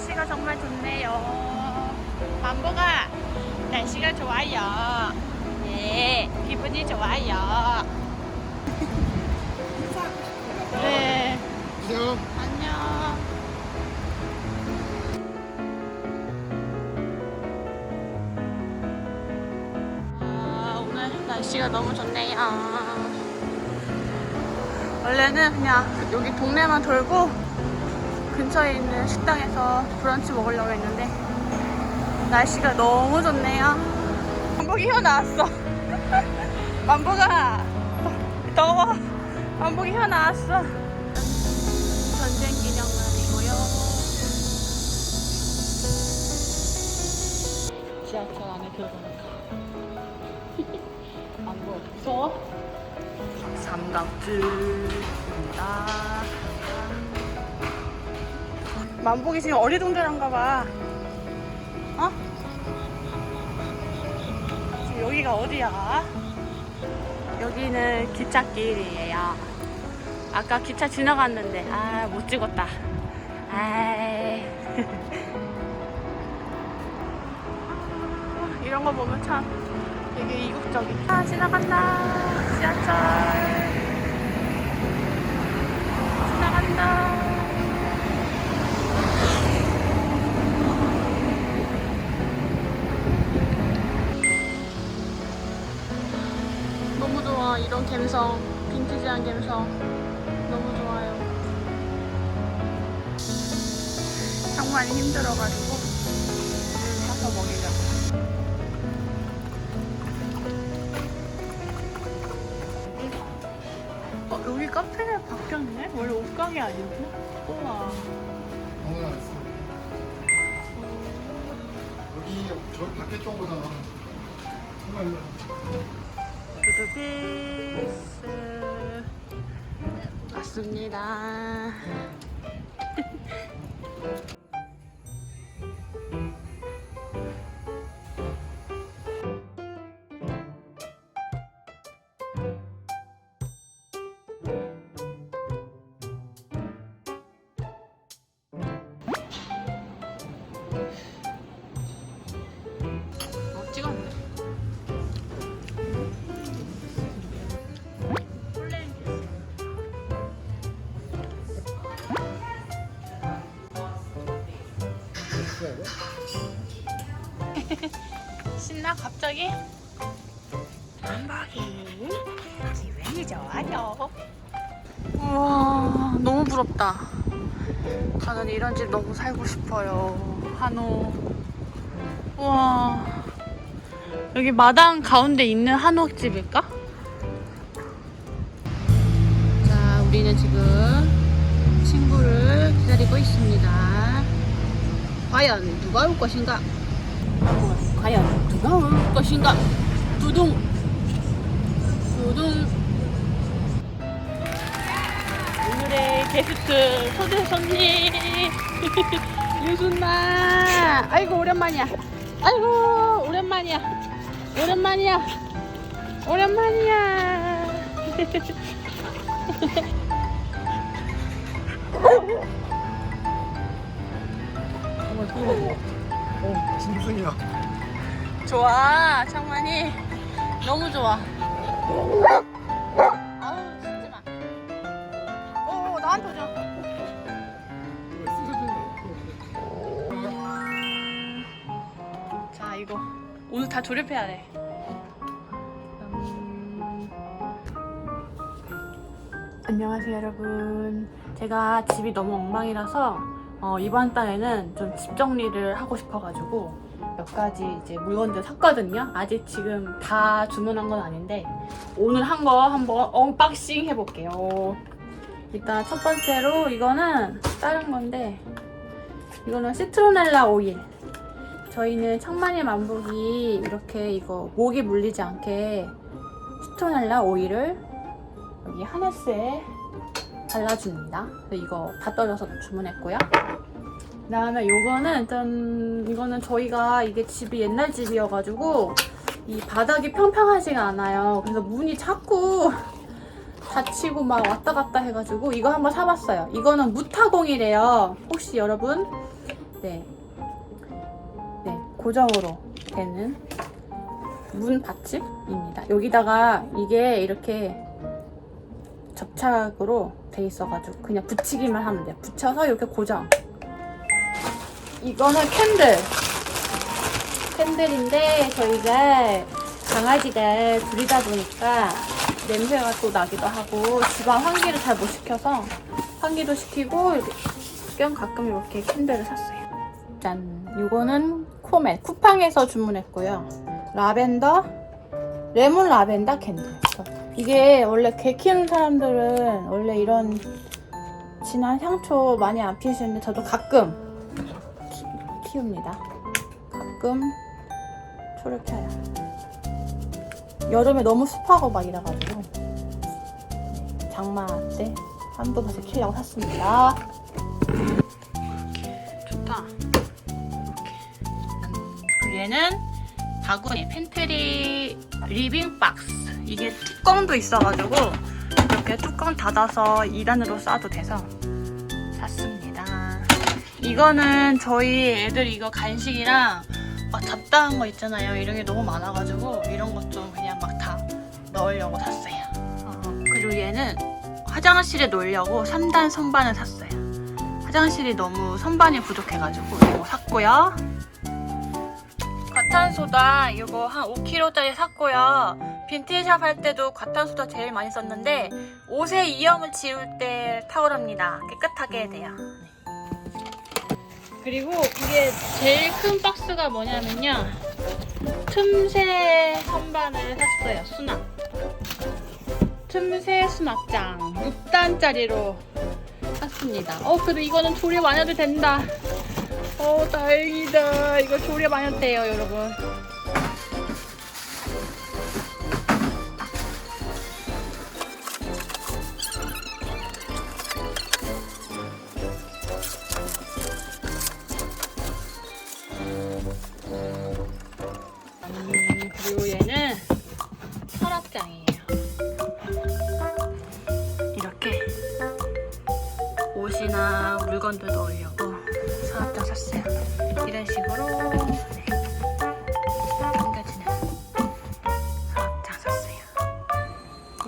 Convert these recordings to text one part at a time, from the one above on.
날씨가 정말 좋네요. 만보가 날씨가 좋아요. 네, 기분이 좋아요. 네, 안녕. 안녕. 아, 오늘 날씨가 너무 좋네요. 원래는 그냥 여기 동네만 돌고 근처에 있는 식당에서 브런치 먹으려고 했는데 날씨가 너무 좋네요. 만복이 혀 나왔어. 만복아 더워. 만복이 혀 나왔어. 전쟁 기념관이고요. 지하철 안에 들어가니까 안 보여. 무서워? 삼각줄입니다. 만복이 지금 어리둥절한가 봐. 어? 지금 여기가 어디야? 여기는 기찻길이에요. 아까 기차 지나갔는데 아 못 찍었다. 아이. 이런 거 보면 참 되게 이국적이. 아 지나간다. 지하철. 지나간다. 이런 감성 빈티지한 감성 너무 좋아요 정말 힘들어가지고 물 사서 먹이려고 어 여기 카페가 바뀌었네? 원래 옷가게 아니었나? 우와 오늘 안 했어. 여기 저 밖에 쪽보다 정말 두두피스 왔습니다. 갑자기? 한박이 기분이 좋아요. 우와 너무 부럽다. 저는 이런 집 너무 살고 싶어요. 한옥. 우와 여기 마당 가운데 있는 한옥집일까? 자 우리는 지금 친구를 기다리고 있습니다. 과연 누가 올 것인가? 과연 누가 올 것인가? 두둥. 두둥. 오늘의 게스트 초대 손님. 유순나. 아이고 오랜만이야. 아이고 오랜만이야. 오랜만이야. 오랜만이야. 정말 뜨거워. 어, 진승이야. 좋아 창만이 너무 좋아 아우 진짜 마. 오 나한테 오지 마. 자 이거 오늘 다 조립해야 돼. 음. 안녕하세요 여러분. 제가 집이 너무 엉망이라서 어, 이번 달에는 좀 집 정리를 하고 싶어가지고 몇 가지 이제 물건들 샀거든요. 아직 지금 다 주문한 건 아닌데 오늘 한 거 한번 언박싱 해볼게요. 일단 첫 번째로 이거는 다른 건데 이거는 시트로넬라 오일. 저희는 청마늘 만복이 이렇게 이거 모기 물리지 않게 시트로넬라 오일을 여기 하네스에 발라줍니다. 이거 다 떨어서 주문했고요. 그다음에 요거는 좀 이거는 저희가 이게 집이 옛날 집이어가지고 이 바닥이 평평하지가 않아요. 그래서 문이 자꾸 닫히고 막 왔다 갔다 해가지고 이거 한번 사봤어요. 이거는 무타공이래요. 혹시 여러분 네, 네 고정으로 되는 문 받침입니다. 여기다가 이게 이렇게 접착으로 돼 있어가지고 그냥 붙이기만 하면 돼요. 붙여서 이렇게 고정. 이거는 캔들. 캔들인데 저희가 강아지가 둘이다 보니까 냄새가 또 나기도 하고 집안 환기를 잘 못 시켜서 환기도 시키고 이렇게 겸 가끔 이렇게 캔들을 샀어요. 짠. 이거는 코멧 쿠팡에서 주문했고요. 라벤더 레몬 라벤더 캔들. 이게 원래 개 키우는 사람들은 원래 이런 진한 향초 많이 안 피우시는데 저도 가끔 키, 키웁니다. 가끔 초를 켜요. 여름에 너무 습하고 막 이래가지고 장마 때 한두 번씩 키려고 샀습니다. 좋다. 얘는 바구니 팬트리 리빙 박스. 이게 뚜껑도 있어가지고 이렇게 뚜껑 닫아서 2단으로 싸도 돼서. 이거는 저희 애들 이거 간식이랑 막 잡다한 거 있잖아요. 이런 게 너무 많아가지고 이런 것 좀 그냥 막 다 넣으려고 샀어요. 어, 그리고 얘는 화장실에 놓으려고 3단 선반을 샀어요. 화장실이 너무 선반이 부족해가지고 이거 샀고요. 과탄소다 이거 한 5kg짜리 샀고요. 빈티지샵 할 때도 과탄소다 제일 많이 썼는데 옷에 이염을 지울 때 탁월합니다. 깨끗하게 돼요. 그리고 이게 제일 큰 박스가 뭐냐면요. 틈새 선반을 샀어요. 수납. 틈새 수납장 6단짜리로 샀습니다. 어, 그래도 이거는 조립 안 해도 된다. 어, 다행이다. 이거 조립 안 해도 돼요, 여러분.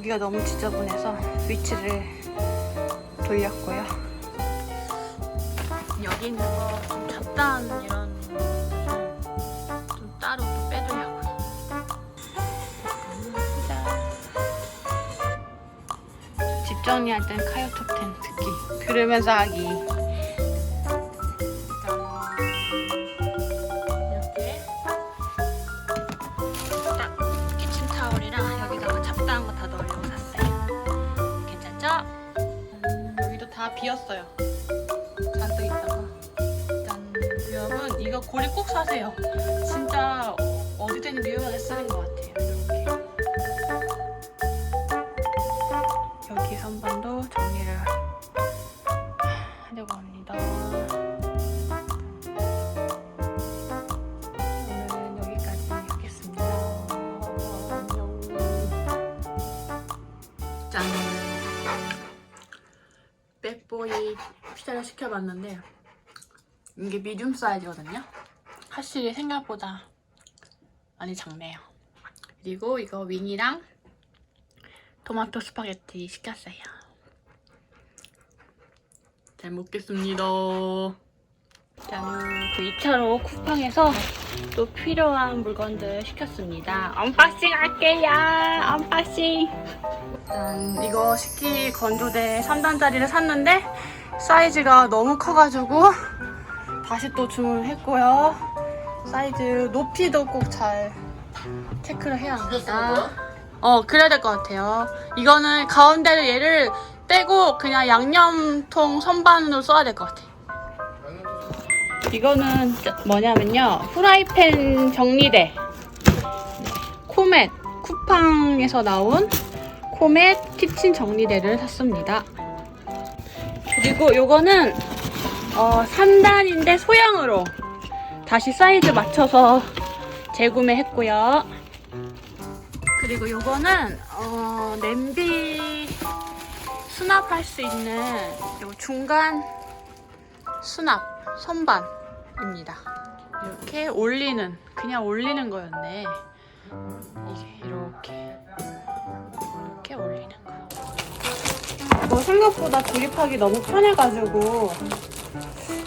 여기가 너무 지저분해서 위치를 돌렸고요. 여기 있는 거 좀 잡다한 이런 좀, 좀 따로 또 빼두려고요. 집 정리할 땐 카요톱10 특기 들으면서 하기 비었어요. 잔뜩 있다가. 짠 여러분 이거 고리 꼭 사세요. 진짜 어디든 유용하게 쓰는 것 같아요 피자를 시켜봤는데 이게 미디움 사이즈거든요. 확실히 생각보다 많이 작네요. 그리고 이거 윙이랑 토마토 스파게티 시켰어요. 잘 먹겠습니다. 짠, 그 2차로 쿠팡에서 또 필요한 물건들 시켰습니다. 언박싱 할게요. 언박싱. 짠, 이거 식기 건조대 3단짜리를 샀는데 사이즈가 너무 커가지고 다시 또 주문했고요. 사이즈 높이도 꼭 잘 체크를 해야 합니다. 어, 그래야 될 것 같아요. 이거는 가운데를 얘를 떼고 그냥 양념통 선반으로 써야 될 것 같아요. 이거는 짜- 뭐냐면요. 프라이팬 정리대. 코멧. 쿠팡에서 나온 코멧 키친 정리대를 샀습니다. 그리고 요거는 어, 3단인데 소형으로 다시 사이즈 맞춰서 재구매했고요. 그리고 요거는 어, 냄비 수납할 수 있는 요 중간 수납 선반 입니다. 이렇게 올리는 그냥 올리는 거였네. 이게 이렇게 이거 생각보다 조립하기 너무 편해가지고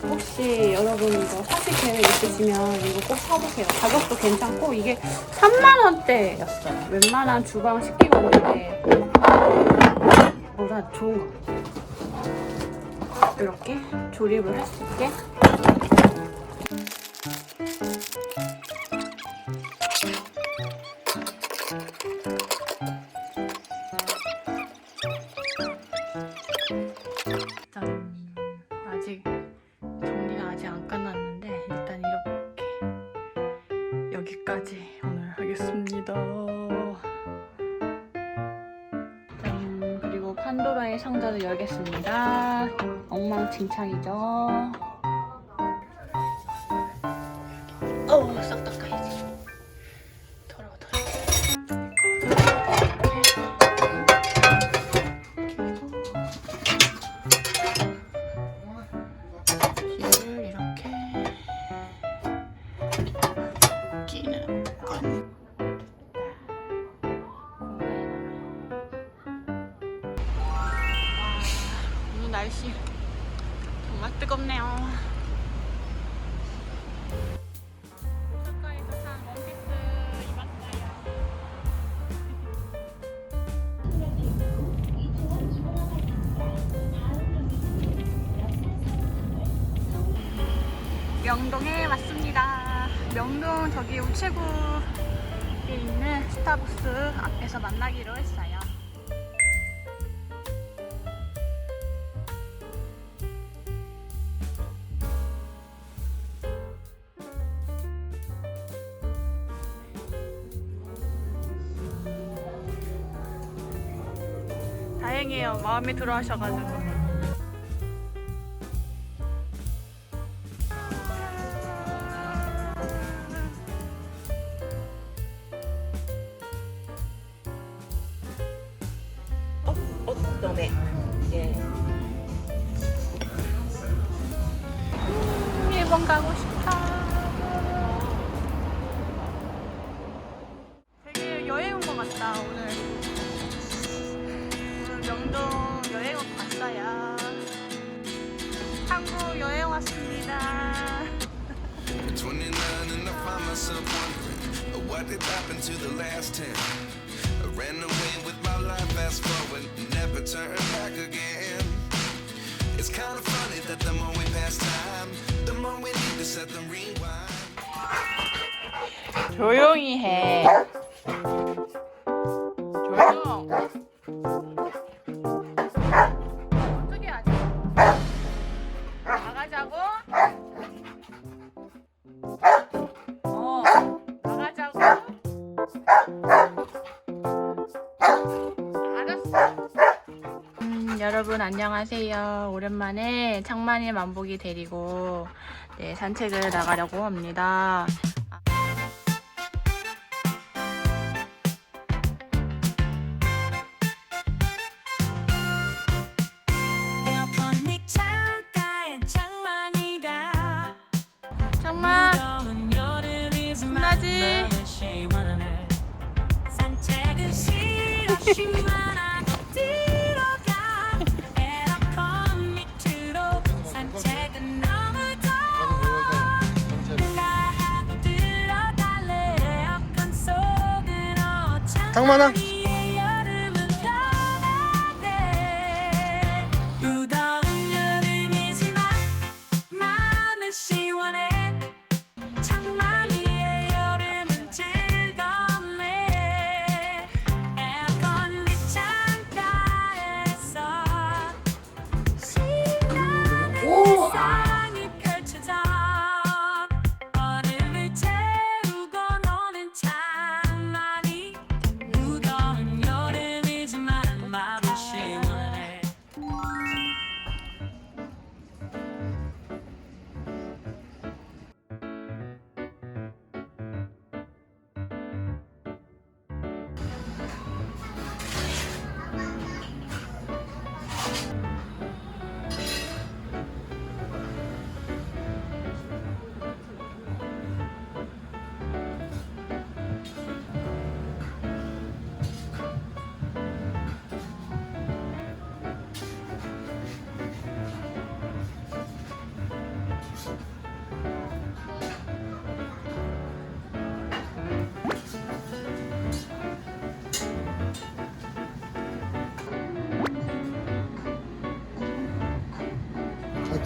혹시 여러분 이거 사실 계획 있으시면 이거 꼭 사보세요. 가격도 괜찮고 이게 3만 원대였어요. 웬만한 주방 식기건인데 보다 좋은 거 같아요. 이렇게 조립을 할 수 있게 판도라의 상자를 열겠습니다. 엉망진창이죠. 명동에 왔습니다. 명동 저기 우체국에 있는 스타벅스 앞에서 만나기로 했어요. 다행이에요. 마음에 들어 하셔가지고. what did happen to the last 10. I ran away with my life, fast forward, never turn back again. It's kind of funny that the more we pass time, the more we need to set them rewind. 조용히 해. 오랜만에 창만이 만복이 데리고 네, 산책을 나가려고 합니다. 신나지? 어차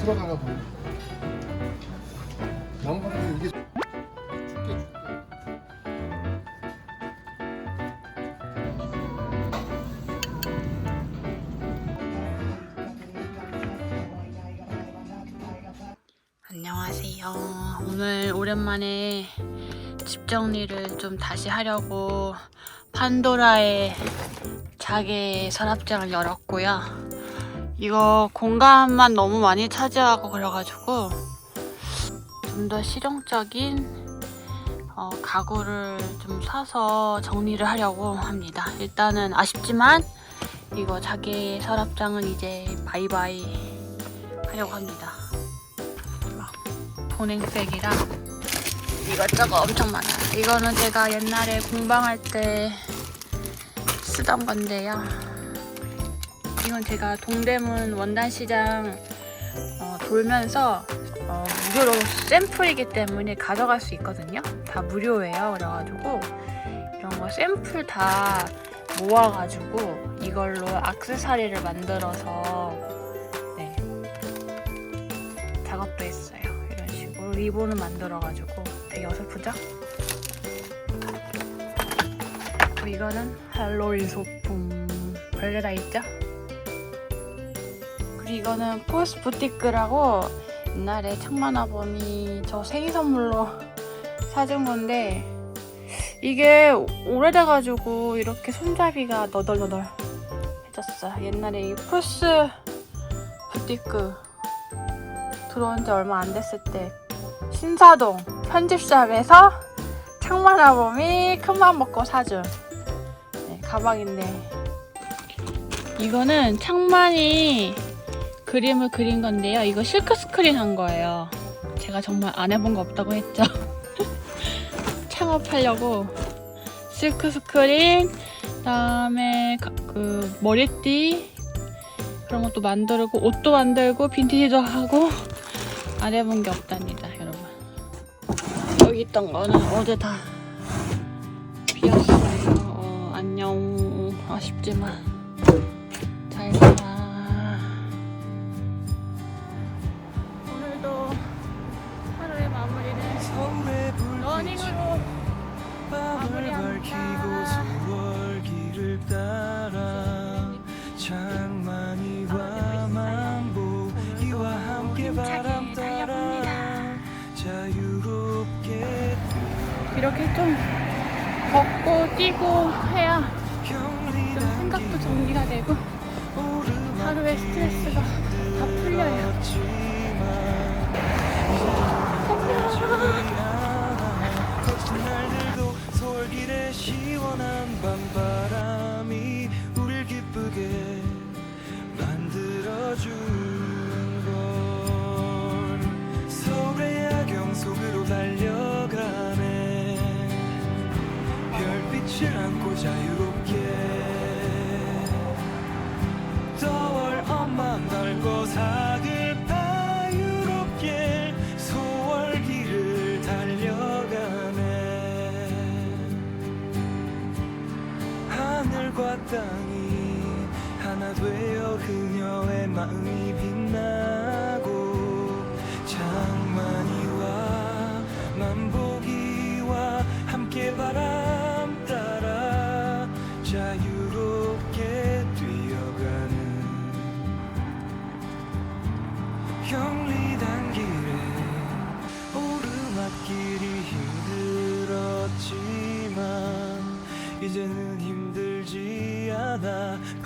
풀어가라고. 나무 바닥에 이게. 안녕하세요. 오늘 오랜만에 집 정리를 좀 다시 하려고 판도라의 자개 서랍장을 열었고요. 이거 공간만 너무 많이 차지하고 그래가지고 좀 더 실용적인 어, 가구를 좀 사서 정리를 하려고 합니다. 일단은 아쉽지만 이거 자개 서랍장은 이제 바이바이 하려고 합니다. 보냉백이랑 이것저것 엄청 많아요. 이거는 제가 옛날에 공방할 때 쓰던 건데요. 이건 제가 동대문 원단시장 어, 돌면서 어, 무료로 샘플이기 때문에 가져갈 수 있거든요. 다 무료예요. 그래가지고 이런 거 샘플 다 모아가지고 이걸로 악세사리를 만들어서 네, 작업도 했어요. 이런 식으로 리본을 만들어가지고 되게 어설프죠? 이거는 할로윈 소품 별게 다 있죠? 이거는 포스 부티크라고 옛날에 창만아범이 저 생일 선물로 사준 건데 이게 오래돼가지고 이렇게 손잡이가 너덜너덜 해졌어. 옛날에 이 포스 부티크 들어온 지 얼마 안 됐을 때 신사동 편집샵에서 창만아범이 큰맘 먹고 사준 네, 가방인데 이거는 창만이 그림을 그린 건데요. 이거 실크 스크린 한 거예요. 제가 정말 안 해본 거 없다고 했죠. 창업하려고 실크 스크린, 그다음에 가- 그 머리띠 그런 것도 만들고 옷도 만들고 빈티지도 하고 안 해본 게 없답니다, 여러분. 여기 있던 거는 어제 다 비었어요. 어, 안녕. 아쉽지만 러닝으로 따라 자유롭게 이렇게 좀 걷고 뛰고 해야 좀 생각도 정리가 되고 하루의 스트레스가 다 풀려요. 서울길에 시원한 밤바람이 우릴 기쁘게 만들어준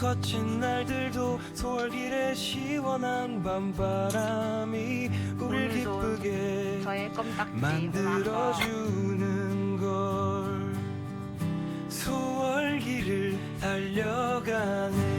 거친 날들도 소월 길 에, 시원한 밤바람이 우리 기쁘게 만들어주는 걸 소월길을 달려가네.